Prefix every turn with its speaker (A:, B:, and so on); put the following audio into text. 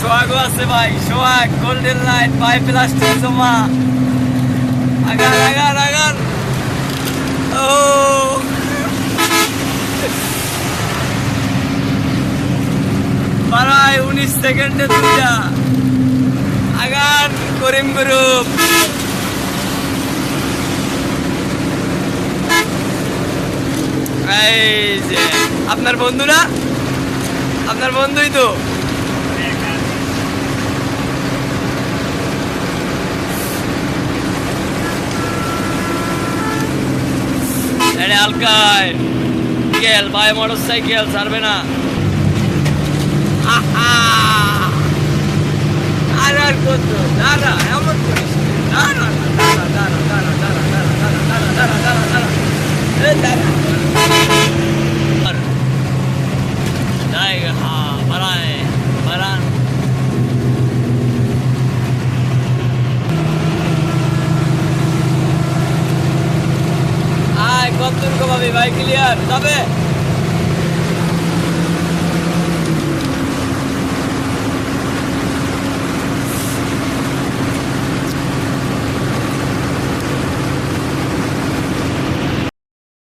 A: সোহাগও আছে ভাই। Sohag golden light ভাই প্লাস্টিক জমা আগার আগার আগার ও। বারায় উনিশ সেকেন্ডে দুইটা। আগার করিম গ্রুপ। এই যে, আপনার বন্ধুরা? আপনার বন্ধুই তো। এটা আলকায় গেল ভাই মোটর সাইকেল ছাড়বে না! আর আর কত দাঁড়া এমন করিস। দাঁড়া দাঁড়া দাঁড়া দাঁড়া দাঁড়া দাঁড়া দাঁড়া দাঁড়া দাঁড়া দাঁড়া দাঁড়া বাহাত্তর কমাবি ভাই ক্লিয়ার যাবে?